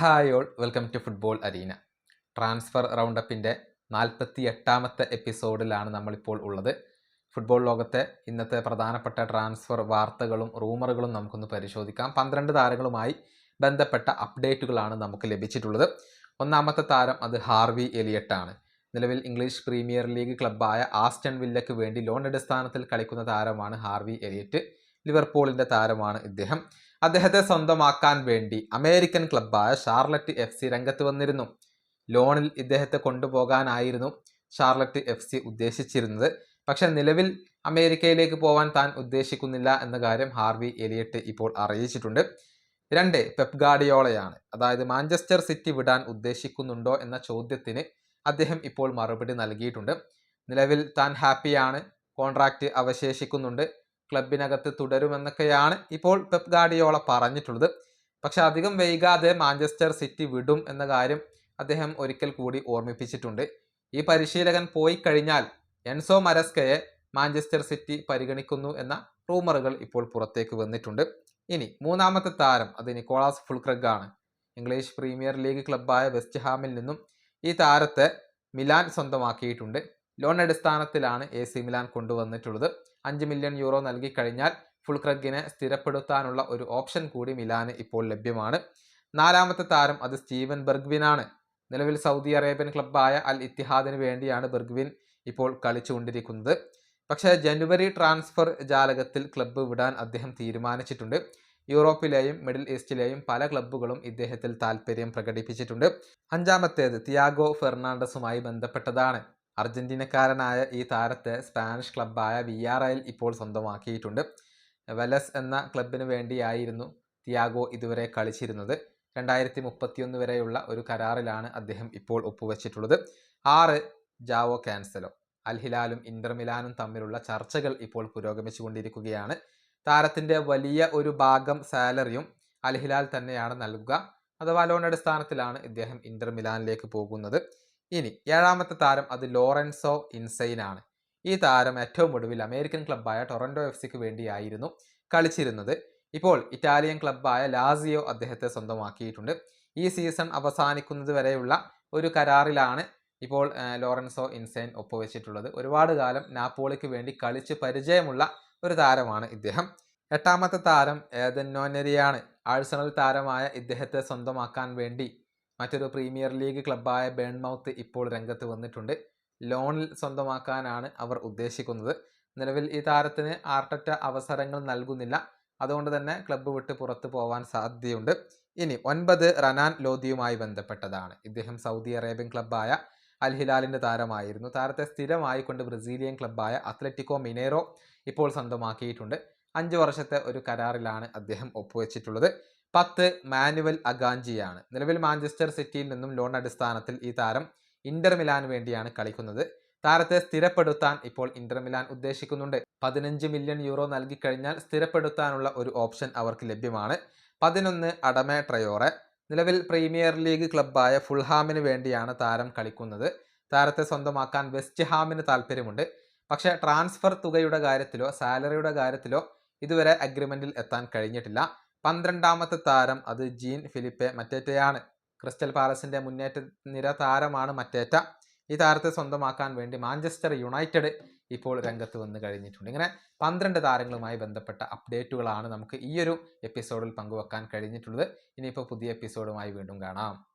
Hi all welcome to football arena transfer റൗണ്ടപ്പിന്റെ നാൽപ്പത്തി എട്ടാമത്തെ എപ്പിസോഡിലാണ് നമ്മളിപ്പോൾ ഉള്ളത്. ഫുട്ബോൾ ലോകത്തെ ഇന്നത്തെ പ്രധാനപ്പെട്ട ട്രാൻസ്ഫർ വാർത്തകളും റൂമറുകളും നമുക്കൊന്ന് പരിശോധിക്കാം. പന്ത്രണ്ട് താരങ്ങളുമായി ബന്ധപ്പെട്ട അപ്ഡേറ്റുകളാണ് നമുക്ക് ലഭിച്ചിട്ടുള്ളത്. ഒന്നാമത്തെ താരം അത് ഹാർവി എലിയട്ടാണ്. നിലവിൽ ഇംഗ്ലീഷ് പ്രീമിയർ ലീഗ് ക്ലബ്ബായ ആസ്റ്റൺ വില്ലയ്ക്ക് വേണ്ടി ലോൺ അടിസ്ഥാനത്തിൽ കളിക്കുന്ന താരമാണ് ഹാർവി എലിയറ്റ് ലിവർപൂളിന്റെ താരമാണ് ഇദ്ദേഹം. അദ്ദേഹത്തെ സ്വന്തമാക്കാൻ വേണ്ടി അമേരിക്കൻ ക്ലബ്ബായ ഷാർലറ്റ് എഫ് സി രംഗത്ത് വന്നിരുന്നു. ലോണിൽ ഇദ്ദേഹത്തെ കൊണ്ടുപോകാനായിരുന്നു ഷാർലറ്റ് എഫ് സി ഉദ്ദേശിച്ചിരുന്നത്. പക്ഷെ നിലവിൽ അമേരിക്കയിലേക്ക് പോകാൻ താൻ ഉദ്ദേശിക്കുന്നില്ല എന്ന കാര്യം ഹാർവി എലിയട്ട് ഇപ്പോൾ അറിയിച്ചിട്ടുണ്ട്. രണ്ട് പെപ് ഗാഡിയോളയാണ് അതായത് മാഞ്ചസ്റ്റർ സിറ്റി വിടാൻ ഉദ്ദേശിക്കുന്നുണ്ടോ എന്ന ചോദ്യത്തിന് അദ്ദേഹം ഇപ്പോൾ മറുപടി നൽകിയിട്ടുണ്ട്. നിലവിൽ താൻ ഹാപ്പിയാണ്. കോൺട്രാക്റ്റ് അവശേഷിക്കുന്നുണ്ട്. ക്ലബിനകത്ത് തുടരുമെന്നൊക്കെയാണ് ഇപ്പോൾ പെപ് ഗാഡിയോള പറഞ്ഞിട്ടുള്ളത്. പക്ഷെ അധികം വൈകാതെ മാഞ്ചസ്റ്റർ സിറ്റി വിടും എന്ന കാര്യം അദ്ദേഹം ഒരിക്കൽ കൂടി ഓർമ്മിപ്പിച്ചിട്ടുണ്ട്. ഈ പരിശീലകൻ പോയി കഴിഞ്ഞാൽ എൻസോ മരസ്കയെ മാഞ്ചസ്റ്റർ സിറ്റി പരിഗണിക്കുന്നു എന്ന റൂമറുകൾ ഇപ്പോൾ പുറത്തേക്ക് വന്നിട്ടുണ്ട്. ഇനി മൂന്നാമത്തെ താരം അത് നിക്കോളാസ് ഫുൾക്രഗ് ആണ്. ഇംഗ്ലീഷ് പ്രീമിയർ ലീഗ് ക്ലബ്ബായ വെസ്റ്റ് ഹാമിൽ നിന്നും ഈ താരത്തെ മിലാൻ സ്വന്തമാക്കിയിട്ടുണ്ട്. ലോൺ അടിസ്ഥാനത്തിലാണ് എ സി മിലാൻ കൊണ്ടുവന്നിട്ടുള്ളത്. അഞ്ച് മില്യൺ യൂറോ നൽകി കഴിഞ്ഞാൽ ഫുൾക്രഗിനെ സ്ഥിരപ്പെടുത്താനുള്ള ഒരു ഓപ്ഷൻ കൂടി മിലാന് ഇപ്പോൾ ലഭ്യമാണ്. നാലാമത്തെ താരം അത് സ്റ്റീവൻ ബെർഗ്വിനാണ്. നിലവിൽ സൗദി അറേബ്യൻ ക്ലബ്ബായ അൽ ഇത്തിഹാദിന് വേണ്ടിയാണ് ബെർഗ്വിൻ ഇപ്പോൾ കളിച്ചുകൊണ്ടിരിക്കുന്നത്. പക്ഷേ ജനുവരി ട്രാൻസ്ഫർ ജാലകത്തിൽ ക്ലബ്ബ് വിടാൻ അദ്ദേഹം തീരുമാനിച്ചിട്ടുണ്ട്. യൂറോപ്പിലെയും മിഡിൽ ഈസ്റ്റിലെയും പല ക്ലബ്ബുകളും ഇദ്ദേഹത്തിൽ താല്പര്യം പ്രകടിപ്പിച്ചിട്ടുണ്ട്. അഞ്ചാമത്തേത് തിയാഗോ ഫെർണാണ്ടസുമായി ബന്ധപ്പെട്ടതാണ്. അർജന്റീനക്കാരനായ ഈ താരത്തെ സ്പാനിഷ് ക്ലബ്ബായ വി ആർ ഐയിൽ ഇപ്പോൾ സ്വന്തമാക്കിയിട്ടുണ്ട്. വെലസ് എന്ന ക്ലബിന് വേണ്ടിയായിരുന്നു തിയാഗോ ഇതുവരെ കളിച്ചിരുന്നത്. രണ്ടായിരത്തി മുപ്പത്തിയൊന്ന് വരെയുള്ള ഒരു കരാറിലാണ് അദ്ദേഹം ഇപ്പോൾ ഒപ്പുവെച്ചിട്ടുള്ളത്. ആറ് ജാവോ ക്യാൻസലോ അൽഹിലാലും ഇന്റർ മിലാനും തമ്മിലുള്ള ചർച്ചകൾ ഇപ്പോൾ പുരോഗമിച്ചുകൊണ്ടിരിക്കുകയാണ്. താരത്തിന്റെ വലിയ ഒരു ഭാഗം സാലറിയും അൽഹിലാൽ തന്നെയാണ് നൽകുക. അഥവാ ലോൺ അടിസ്ഥാനത്തിലാണ് ഇദ്ദേഹം ഇന്റർ മിലാനിലേക്ക് പോകുന്നത്. ഇനി ഏഴാമത്തെ താരം അത് ലോറൻസോ ഇൻസൈൻ ആണ് ഈ താരം ഏറ്റവും ഒടുവിൽ അമേരിക്കൻ ക്ലബ്ബായ ടൊറന്റോ എഫ് സിക്ക് വേണ്ടിയായിരുന്നു കളിച്ചിരുന്നത്. ഇപ്പോൾ ഇറ്റാലിയൻ ക്ലബ്ബായ ലാസിയോ അദ്ദേഹത്തെ സ്വന്തമാക്കിയിട്ടുണ്ട്. ഈ സീസൺ അവസാനിക്കുന്നത് വരെയുള്ള ഒരു കരാറിലാണ് ഇപ്പോൾ ലോറൻസോ ഇൻസൈൻ ഒപ്പുവെച്ചിട്ടുള്ളത്. ഒരുപാട് കാലം നാപ്പോളിക്ക് വേണ്ടി കളിച്ച് പരിചയമുള്ള ഒരു താരമാണ് ഇദ്ദേഹം. എട്ടാമത്തെ താരം ഏതന്നോനരിയാണ്. ആഴ്സണൽ താരമായ ഇദ്ദേഹത്തെ സ്വന്തമാക്കാൻ വേണ്ടി മറ്റൊരു പ്രീമിയർ ലീഗ് ക്ലബ്ബായ ബേൺമൗത്ത് ഇപ്പോൾ രംഗത്ത് വന്നിട്ടുണ്ട്. ലോണിൽ സ്വന്തമാക്കാനാണ് അവർ ഉദ്ദേശിക്കുന്നത്. നിലവിൽ ഈ താരത്തിന് ആർട്ടറ്റ അവസരങ്ങൾ നൽകുന്നില്ല. അതുകൊണ്ട് തന്നെ ക്ലബ്ബ് വിട്ട് പുറത്തു പോകാൻ സാധ്യതയുണ്ട്. ഇനി ഒൻപത് റനാൻ ലോധിയുമായി ബന്ധപ്പെട്ടതാണ്. ഇദ്ദേഹം സൗദി അറേബ്യൻ ക്ലബ്ബായ അൽ ഹിലാലിന്റെ താരമായിരുന്നു. താരത്തെ സ്ഥിരമായിക്കൊണ്ട് ബ്രസീലിയൻ ക്ലബ്ബായ അത്ലറ്റിക്കോ മിനേറോ ഇപ്പോൾ സ്വന്തമാക്കിയിട്ടുണ്ട്. അഞ്ച് വർഷത്തെ ഒരു കരാറിലാണ് അദ്ദേഹം ഒപ്പുവെച്ചിട്ടുള്ളത്. പത്ത് മാനുവൽ അഗാഞ്ചിയാണ്. നിലവിൽ മാഞ്ചസ്റ്റർ സിറ്റിയിൽ നിന്നും ലോൺ അടിസ്ഥാനത്തിൽ ഈ താരം ഇന്റർ മിലാൻ വേണ്ടിയാണ് കളിക്കുന്നത്. താരത്തെ സ്ഥിരപ്പെടുത്താൻ ഇപ്പോൾ ഇന്റർ മിലാൻ ഉദ്ദേശിക്കുന്നുണ്ട്. പതിനഞ്ച് മില്യൺ യൂറോ നൽകി കഴിഞ്ഞാൽ സ്ഥിരപ്പെടുത്താനുള്ള ഒരു ഓപ്ഷൻ അവർക്ക് ലഭ്യമാണ്. പതിനൊന്ന് അടമേ ട്രയോറെ. നിലവിൽ പ്രീമിയർ ലീഗ് ക്ലബ്ബായ ഫുൾഹാമിന് വേണ്ടിയാണ് താരം കളിക്കുന്നത്. താരത്തെ സ്വന്തമാക്കാൻ വെസ്റ്റ് ഹാമിന് താല്പര്യമുണ്ട് പക്ഷേ ട്രാൻസ്ഫർ തുകയുടെ കാര്യത്തിലോ സാലറിയുടെ കാര്യത്തിലോ ഇതുവരെ അഗ്രിമെന്റിൽ എത്താൻ കഴിഞ്ഞിട്ടില്ല. പന്ത്രണ്ടാമത്തെ താരം അത് ജീൻ ഫിലിപ്പെ മറ്റേറ്റയാണ്. ക്രിസ്റ്റൽ പാലസിന്റെ മുന്നേറ്റ നിര താരമാണ് മറ്റേറ്റ. ഈ താരത്തെ സ്വന്തമാക്കാൻ വേണ്ടി മാഞ്ചസ്റ്റർ യുണൈറ്റഡ് ഇപ്പോൾ രംഗത്ത് വന്ന് കഴിഞ്ഞിട്ടുണ്ട്. ഇങ്ങനെ പന്ത്രണ്ട് താരങ്ങളുമായി ബന്ധപ്പെട്ട അപ്ഡേറ്റുകളാണ് നമുക്ക് ഈയൊരു എപ്പിസോഡിൽ പങ്കുവെക്കാൻ കഴിഞ്ഞിട്ടുള്ളത്. ഇനിയിപ്പോൾ പുതിയ എപ്പിസോഡുമായി വീണ്ടും കാണാം.